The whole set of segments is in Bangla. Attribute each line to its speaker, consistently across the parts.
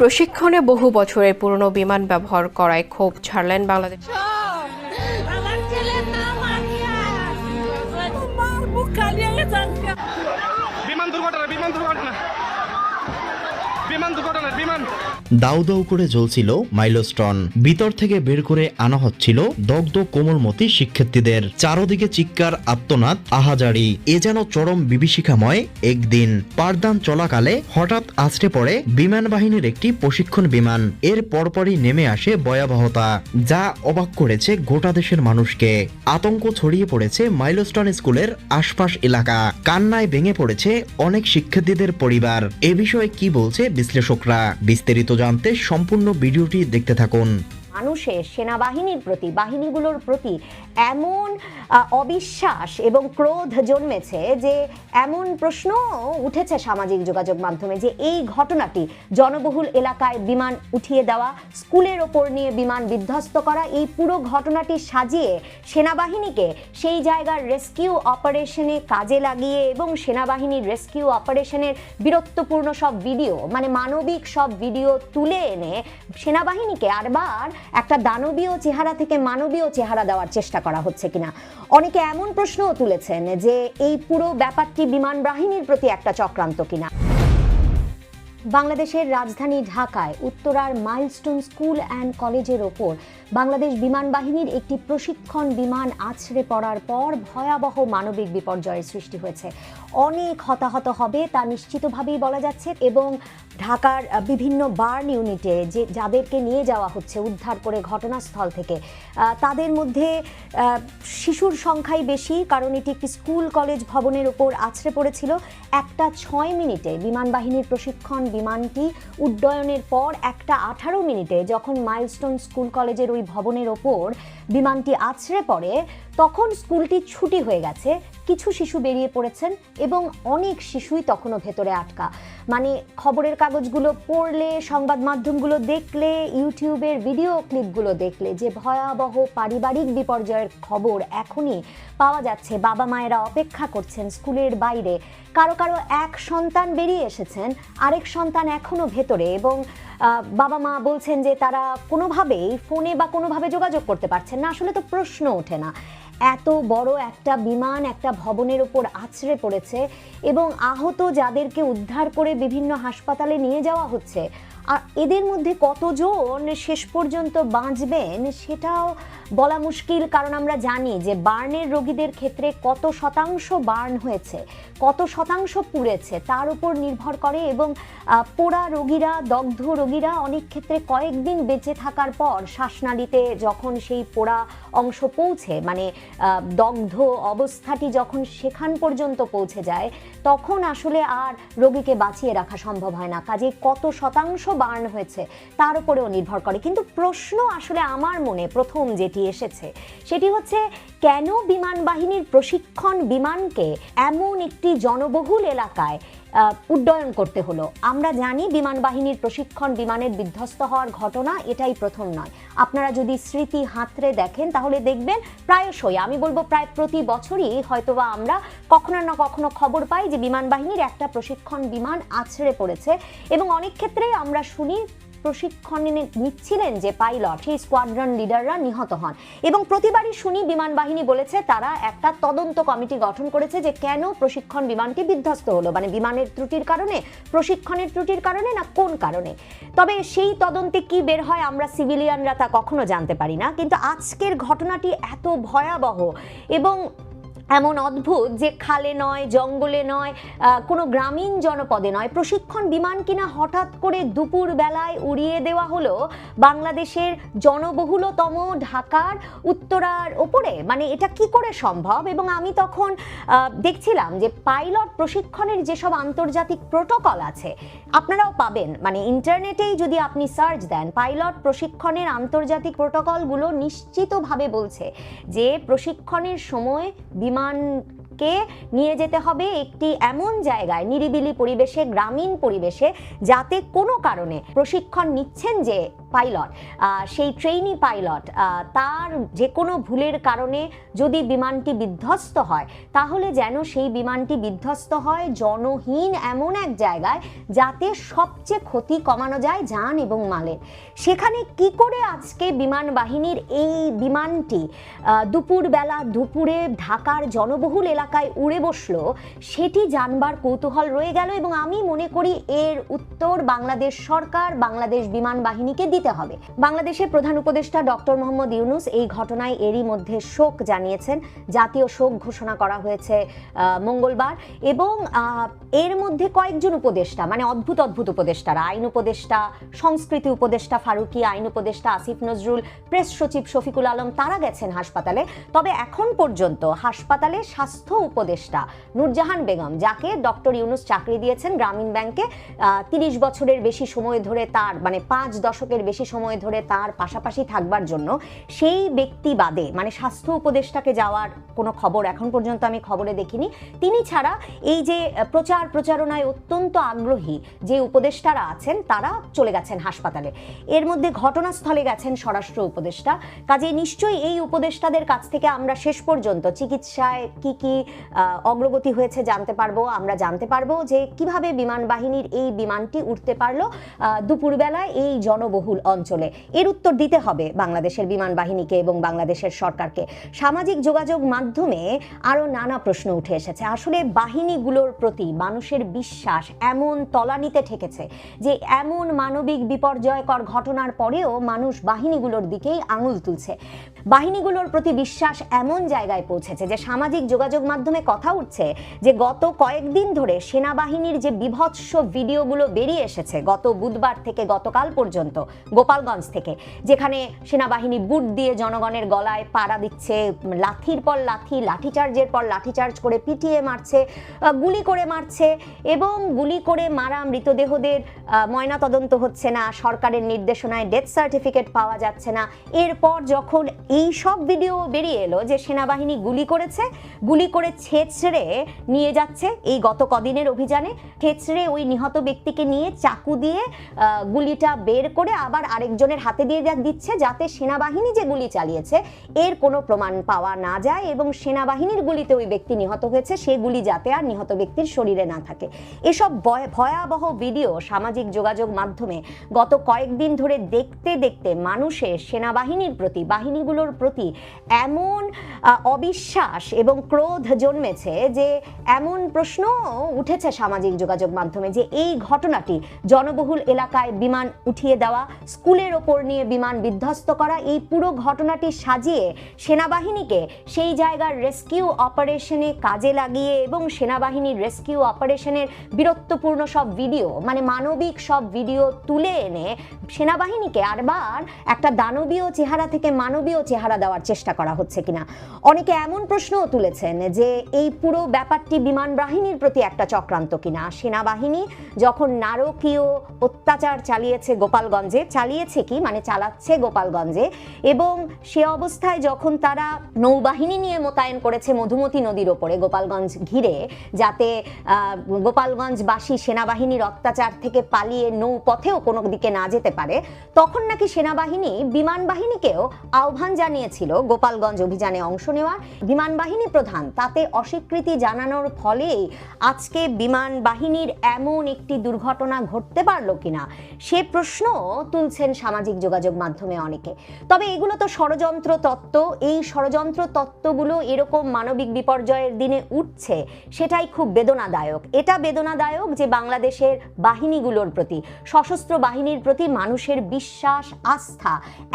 Speaker 1: প্রশিক্ষণে বহু বছরের পুরনো বিমান ব্যবহার করায় ক্ষোভ ছাড়লেন বাংলাদেশ।
Speaker 2: দাউ দাউ করে জ্বলছিল মাইলস্টোন। ভিতর থেকে বের করে আনা হচ্ছিল দগ্ধ কোমলমতি শিক্ষার্থীদের। চারদিকে চিৎকার আত্মনাদ আহাজারি। এ যেন চরম বিভীষিকাময় একদিন। পাঠদান চলাকালে হঠাৎ আছড়ে পড়ে বিমান বাহিনীর একটি প্রশিক্ষণ বিমান। এর পরপরই নেমে আসে ভয়াবহতা, যা অবাক করেছে গোটা দেশের মানুষকে। আতঙ্ক ছড়িয়ে পড়েছে মাইলস্টোন স্কুলের আশপাশ এলাকা। কান্নায় ভেঙে পড়েছে অনেক শিক্ষার্থীদের পরিবার। এ বিষয়ে কি বলছে বিশ্লেষকরা? বিস্তারিত জানতে সম্পূর্ণ ভিডিওটি দেখতে থাকুন।
Speaker 3: মানুষের সেনাবাহিনীর প্রতি, বাহিনীগুলোর প্রতি এমন অবিশ্বাস এবং ক্রোধ জন্মেছে যে এমন প্রশ্ন উঠেছে সামাজিক যোগাযোগ মাধ্যমে যে এই ঘটনাটি জনবহুল এলাকায় বিমান উঠিয়ে দেওয়া, স্কুলের ওপর নিয়ে বিমান বিধ্বস্ত করা, এই পুরো ঘটনাটি সাজিয়ে সেনাবাহিনীকে সেই জায়গার রেস্কিউ অপারেশনে কাজে লাগিয়ে এবং সেনাবাহিনীর রেস্কিউ অপারেশনের বীরত্বপূর্ণ সব ভিডিও মানে মানবিক সব ভিডিও তুলে এনে সেনাবাহিনীকে আরবার একটা দানবীয় চেহারা থেকে মানবীয় চেহারা দেওয়ার চেষ্টা করা হচ্ছে কিনা? অনেকে এমন প্রশ্নও তুলেছেন যে এই পুরো ব্যাপারটি বিমান বাহিনীর প্রতি একটা চক্রান্ত কিনা? বাংলাদেশের রাজধানী ঢাকায় উত্তরার মাইলস্টোন স্কুল অ্যান্ড কলেজের ওপর বাংলাদেশ বিমান বাহিনীর একটি প্রশিক্ষণ বিমান আছড়ে পড়ার পর ভয়াবহ মানবিক বিপর্যয়ের সৃষ্টি হয়েছে। অনেক হতাহত হবে তা নিশ্চিতভাবেই বলা যাচ্ছে এবং ঢাকার বিভিন্ন বার্ন ইউনিটে যে যাদেরকে নিয়ে যাওয়া হচ্ছে, উদ্ধার করে ঘটনাস্থল থেকে। তাদের মধ্যে শিশুর সংখ্যাই বেশি, কারণ এটি একটি স্কুল, কলেজ ভবনের ওপর আছড়ে পড়েছিল। একটা ছয় মিনিটে বিমান বাহিনীর প্রশিক্ষণ বিমানটি উড্ডয়নের পর একটা আঠারো মিনিটে যখন মাইলস্টোন স্কুল, কলেজের ওই ভবনের ওপর বিমানটি আছড়ে পড়ে, তখন স্কুলটি ছুটি হয়ে গেছে। কিছু শিশু বেরিয়ে পড়েছেন এবং অনেক শিশুই তখনও ভেতরে আটকা। মানে খবরের কাগজগুলো পড়লে, সংবাদ মাধ্যমগুলো দেখলে, ইউটিউবের ভিডিও ক্লিপগুলো দেখলে যে ভয়াবহ পারিবারিক বিপর্যয়ের খবর এখনই পাওয়া যাচ্ছে। বাবা মায়েরা অপেক্ষা করছেন স্কুলের বাইরে। কারও কারও এক সন্তান বেরিয়ে এসেছেন, আরেক সন্তান এখনও ভেতরে এবং বাবা মা বলছেন যে তারা কোনোভাবেই ফোনে বা কোনোভাবে যোগাযোগ করতে পারছেন না, আসলে তো প্রশ্ন ওঠে না। এত বড় একটা বিমান, একটা ভবনের ওপর আছড়ে পড়েছে এবং আহত যাদেরকে উদ্ধার করে বিভিন্ন হাসপাতালে নিয়ে যাওয়া হচ্ছে। আর এদের মধ্যে কতজন শেষ পর্যন্ত বাঁচবেন সেটাও বলা মুশকিল, কারণ আমরা জানি যে বার্নের রোগীদের ক্ষেত্রে কত শতাংশ বার্ন হয়েছে, কত শতাংশ পুড়েছে, তার উপর নির্ভর করে এবং পোড়া রোগীরা, দগ্ধ রোগীরা অনেক ক্ষেত্রে কয়েকদিন বেঁচে থাকার পর শ্বাসনালীতে যখন সেই পোড়া অংশ পৌঁছে মানে দগ্ধ অবস্থাটি যখন সেখান পর্যন্ত পৌঁছে যায়, তখন আসলে আর রোগীকে বাঁচিয়ে রাখা সম্ভব হয় না। কাজে কত শতাংশ বার্ন হয়েছে, তার উপরেও নির্ভর করে। কিন্তু প্রশ্ন আসলে আমার মনে প্রথম যেটি এসেছে, সেটি হচ্ছে কেন বিমান বাহিনীর প্রশিক্ষণ বিমানকে এমন একটি জনবহুল এলাকায় উড্ডয়ন করতে হলো? আমরা জানি বিমান বাহিনীর প্রশিক্ষণ বিমানের বিধ্বস্ত হওয়ার ঘটনা এটাই প্রথম নয়। আপনারা যদি স্মৃতি হাতড়ে দেখেন, তাহলে দেখবেন প্রায়শই, আমি বলব প্রায় প্রতি বছরই হয়তোবা আমরা কখনো না কখনো খবর পাই যে বিমান বাহিনীর একটা প্রশিক্ষণ বিমান আছড়ে পড়েছে। এবং অনেক ক্ষেত্রেই আমরা শুনি প্রশিক্ষণ নিচ্ছিলেন যে পাইলট। সেই স্কোয়াড্রন লিডাররা নিহত হন। এবং প্রতিবারই শুনি বিমান বাহিনী বলেছে, তারা একটা তদন্ত কমিটি গঠন করেছে যে কেন প্রশিক্ষণ বিমানটি বিধ্বস্ত হলো। মানে বিমানের ত্রুটির কারণে, প্রশিক্ষণের ত্রুটির কারণে না কোন কারণে? তবে সেই তদন্তে কি বের হয় আমরা সিভিলিয়ানরা তা কখনো জানতে পারি না। কিন্তু আজকের ঘটনাটি এত ভয়াবহ এবং এমন অদ্ভুত যে খালে নয়, জঙ্গলে নয় কোনো গ্রামীণ জনপদে নয়। প্রশিক্ষণ বিমান কিনা হঠাৎ করে দুপুর বেলায় উড়িয়ে দেওয়া হলো বাংলাদেশের জনবহুলতম ঢাকার উত্তরার ওপরে। মানে এটা কি করে সম্ভব? এবং আমি তখন দেখছিলাম যে পাইলট প্রশিক্ষণের যেসব আন্তর্জাতিক প্রোটোকল আছে, আপনারাও পাবেন। মানে ইন্টারনেটেই যদি আপনি সার্চ দেন, পাইলট প্রশিক্ষণের আন্তর্জাতিক প্রোটোকলগুলো নিশ্চিতভাবে বলছে যে প্রশিক্ষণের সময় বিমান বিমানকে নিয়ে যেতে হবে একটি এমন জায়গায় নিরিবিলি পরিবেশে, গ্রামীণ পরিবেশে যাতে কোনো কারণে প্রশিক্ষণ নিচ্ছেন যে পাইলট সেই ট্রেইনি পাইলট তার যে কোনো ভুলের কারণে যদি বিমানটি বিধ্বস্ত হয়, তাহলে যেন সেই বিমানটি বিধ্বস্ত হয় জনহীন এমন এক জায়গায় যাতে সবচেয়ে ক্ষতি কমানো যায় যান এবং মালের। সেখানে কি করে আজকে বিমান বাহিনীর এই বিমানটি দুপুরবেলা দুপুরে ঢাকার জনবহুল এলাকায় উড়ে বসল, সেটি জানবার কৌতূহল রয়ে গেল এবং আমি মনে করি এর উত্তর বাংলাদেশ সরকার, বাংলাদেশ বিমান বাহিনীকে দিতে হবে। বাংলাদেশের প্রধান উপদেষ্টা ডক্টর মোহাম্মদ ইউনুস এই ঘটনায় এরই মধ্যে শোক জানিয়েছেন। জাতীয় শোক ঘোষণা করা হয়েছে মঙ্গলবার এবং এর মধ্যে কয়েকজন উপদেষ্টা মানে অদ্ভুত অদ্ভুত উপদেষ্টারা, আইন উপদেষ্টা, সংস্কৃতি উপদেষ্টা ফারুকি, আইন উপদেষ্টা আসিফ নজরুল, প্রেস সচিব শফিকুল আলম, তারা গেছেন হাসপাতালে। তবে এখন পর্যন্ত হাসপাতালে স্বাস্থ্য উপদেষ্টা নূরজাহান বেগম, যাকে ডক্টর ইউনুস চাকরি দিয়েছেন গ্রামীণ ব্যাংকে তিরিশ বছরের বেশি সময় ধরে তার মানে পাঁচ দশকের বেশি সময় ধরে তার পাশাপাশি থাকবার জন্য সেই ব্যক্তি বাদে মানে স্বাস্থ্য উপদেষ্টাকে যাওয়ার কোনো খবর এখন পর্যন্ত আমি খবরে দেখিনি। তিনি ছাড়া এই যে প্রচার প্রচারণায় অত্যন্ত আগ্রহী যে উপদেষ্টারা আছেন, তারা চলে গেছেন হাসপাতালে। এর মধ্যে ঘটনাস্থলে গেছেন স্বরাষ্ট্র উপদেষ্টা। কাজে নিশ্চয়ই এই উপদেষ্টাদের কাছ থেকে আমরা শেষ পর্যন্ত চিকিৎসায় কি কি অগ্রগতি হয়েছে, জানতে পারব, আমরা জানতে পারব যে কীভাবে বিমান বাহিনীর এই বিমানটি উঠতে পারল দুপুরবেলায় এই জনবহুল অঞ্চলে। এর উত্তর দিতে হবে বাংলাদেশের বিমান বাহিনীকে এবং বাংলাদেশের সরকারকে। সামাজিক যোগাযোগ মাধ্যমে আরও নানা প্রশ্ন উঠে এসেছে। আসলে বাহিনীগুলোর প্রতি মানুষের বিশ্বাস এমন তলানিতে ঠেকেছে যে এমন মানবিক বিপর্যয়কর ঘটনার পরেও মানুষ বাহিনীগুলোর দিকেই আঙুল তুলছে। বাহিনীগুলোর প্রতি বিশ্বাস এমন জায়গায় পৌঁছেছে যে সামাজিক যোগাযোগ মাধ্যমে কথা উঠছে যে গত কয়েকদিন ধরে সেনাবাহিনীর যে বিভৎস ভিডিওগুলো বেরিয়ে এসেছে গত বুধবার থেকে গতকাল পর্যন্ত গোপালগঞ্জ থেকে, যেখানে সেনাবাহিনী বুট দিয়ে জনগণের গলায় পাড়া দিচ্ছে, লাঠির পর লাঠি, লাঠিচার্জের পর লাঠিচার্জ করে পিটিয়ে মারছে গুলি করে মারছে এবং গুলি করে মারা মৃতদেহদের ময়নাতদন্ত হচ্ছে না, সরকারের নির্দেশনায় ডেথ সার্টিফিকেট পাওয়া যাচ্ছে না। এরপর যখন এই সব ভিডিও বেরিয়ে এলো যে সেনাবাহিনী গুলি করেছে, গুলি করে ছেঁচড়ে নিয়ে যাচ্ছে এই গত কদিনের অভিযানে। ছেঁচড়ে ওই নিহত ব্যক্তিকে নিয়ে চাকু দিয়ে গুলিটা বের করে আবার আরেকজনের হাতে দিয়ে দিচ্ছে যাতে সেনাবাহিনী যে গুলি চালিয়েছে এর কোনো প্রমাণ পাওয়া না যায় এবং সেনাবাহিনীর গুলিতে ওই ব্যক্তি নিহত হয়েছে সেই গুলি যাতে আর নিহত ব্যক্তির শরীরে না থাকে। এসব ভয়- ভয়াবহ ভিডিও সামাজিক যোগাযোগ মাধ্যমে গত কয়েকদিন ধরে দেখতে দেখতে মানুষের সেনাবাহিনীর প্রতি বাহিনীগুলোর প্রতি এমন অবিশ্বাস এবং ক্রোধ জন্মেছে যে এমন প্রশ্ন উঠেছে সামাজিক যোগাযোগ মাধ্যমে যে এই ঘটনাটি জনবহুল এলাকায় বিমান উঠিয়ে দেওয়া, স্কুলের ওপর নিয়ে বিমান বিধ্বস্ত করা, এই পুরো ঘটনাটি সাজিয়ে সেনাবাহিনীকে সেই জায়গার রেস্কিউ অপারেশনে কাজে লাগিয়ে এবং সেনাবাহিনীর রেস্কিউ অপারেশনের বীরত্বপূর্ণ সব ভিডিও মানে মানবিক সব ভিডিও তুলে এনে সেনাবাহিনীকে আরবার একটা দানবীয় চেহারা থেকে মানবীয় চেহারা দেওয়ার চেষ্টা করা হচ্ছে কিনা? অনেকে এমন প্রশ্নও তুলেছেন যে এই পুরো ব্যাপারটি বিমান বাহিনীর প্রতি একটা চক্রান্ত কিনা? সেনাবাহিনী যখন নারকীয় অত্যাচার চালিয়েছে গোপালগঞ্জে, চালিয়েছে কি? মানে চালাচ্ছে গোপালগঞ্জে। এবং সে অবস্থায় যখন তারা নৌবাহিনী নিয়ে মোতায়েন করেছে মধুমতি নদীর ওপরে গোপালগঞ্জ ঘিরে, যাতে গোপালগঞ্জবাসী সেনাবাহিনীর অত্যাচার থেকে পালিয়ে নৌপথেও কোনো দিকে না যেতে পারে, তখন নাকি সেনাবাহিনী বিমান বাহিনীকেও আহ্বান জানিয়েছিল, গোপালগঞ্জ অভিযানে অংশ নেওয়ার বিমান বাহিনী প্রধান। তাতে অস্বীকৃতি জানানোর ফলেই আজকে বিমান বাহিনীর এমন একটি দুর্ঘটনা ঘটতে পারল কিনা, সে প্রশ্ন তুলছেন সামাজিক যোগাযোগ মাধ্যমে অনেকে। তবে এগুলো তো ষড়যন্ত্র তত্ত্ব। এই ষড়যন্ত্র তত্ত্বগুলো এরকম মানবিক বিপর্যয়ের দিনে উঠছে, সেটাই খুব বেদনাদায়ক। এটা বেদনাদায়ক যে বাংলাদেশের বাহিনীগুলোর প্রতি, সশস্ত্র বাহিনীর প্রতি মানুষের বিশ্বাস, আস্থা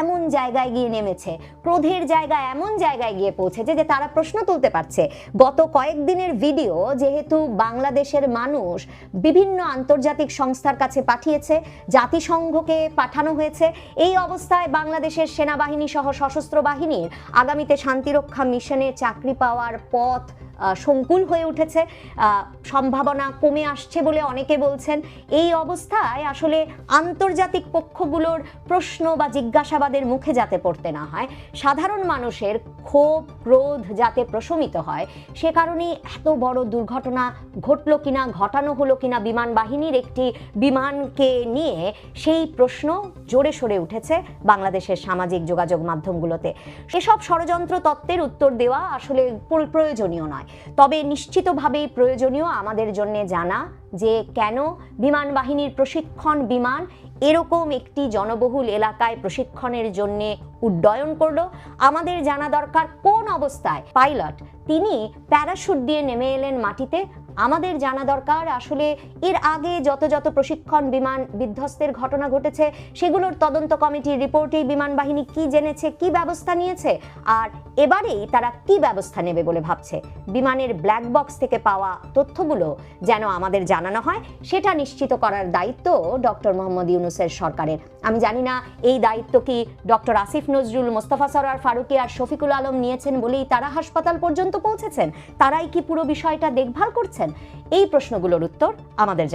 Speaker 3: এমন জায়গায় গিয়ে নেমেছে। ক্রোধের জায়গা এমন জায়গায় গিয়ে পৌঁছেছে যে তারা প্রশ্ন তুলতে পারছে। গত কয়েকদিনের ভিডিও যেহেতু বাংলাদেশের মানুষ বিভিন্ন আন্তর্জাতিক সংস্থার কাছে পাঠিয়েছে, জাতিসংঘকে পাঠানো হয়েছে, এই অবস্থায় বাংলাদেশের সেনাবাহিনী সহ সশস্ত্র বাহিনীর আগামীতে শান্তিরক্ষা মিশনে চাকরি পাওয়ার পথ সংকুল হয়ে উঠেছে। সম্ভাবনা কমে আসছে বলে অনেকে বলছেন। এই অবস্থায় আসলে আন্তর্জাতিক পক্ষগুলোর প্রশ্ন বা জিজ্ঞাসাবাদের মুখে যাতে পড়তে না হয়, সাধারণ মানুষের ক্ষোভ, ক্রোধ যাতে প্রশমিত হয়, সে কারণেই এত বড় দুর্ঘটনা ঘটলো কিনা, ঘটানো হলো কিনা বিমান বাহিনীর একটি বিমানকে নিয়ে, সেই প্রশ্ন জোরে সরে উঠেছে বাংলাদেশের সামাজিক যোগাযোগ মাধ্যমগুলোতে। এসব ষড়যন্ত্র তত্ত্বের উত্তর দেওয়া আসলে প্র- প্রয়োজনীয় নয়। তবে নিশ্চিতভাবেই প্রয়োজনীয় আমাদের জন্য জানা যে কেন বিমান বাহিনীর প্রশিক্ষণ বিমান এরকম একটি জনবহুল এলাকায় প্রশিক্ষণের জন্য উড্ডয়ন করল। আমাদের জানা দরকার কোন অবস্থায় পাইলট, তিনি প্যারাশুট দিয়ে নেমে এলেন মাটিতে আমাদের জানা দরকার, আসলে এর আগে যত যত প্রশিক্ষণ বিমান বিধ্বস্তের ঘটনা ঘটেছে, সেগুলোর তদন্ত কমিটির রিপোর্টেই বিমান বাহিনী কি জেনেছে, কি ব্যবস্থা নিয়েছে, আর এবারেই তারা কি ব্যবস্থা নেবে বলে ভাবছে? বিমানের ব্ল্যাক বক্স থেকে পাওয়া তথ্যগুলো যেন আমাদের জানানো হয়, সেটা নিশ্চিত করার দায়িত্ব ডক্টর মোহাম্মদ ইউনুসের সরকারের। আমি জানি না এই দায়িত্ব কি ডক্টর আসিফ নজরুল, মোস্তফা সরার ফারুকি আর শফিকুল আলম নিয়েছেন বলেই তারা হাসপাতাল পর্যন্ত পৌঁছেছেন? তারাই কি পুরো বিষয়টা দেখভাল করছেন? এই প্রশ্নগুলোর উত্তর আমাদের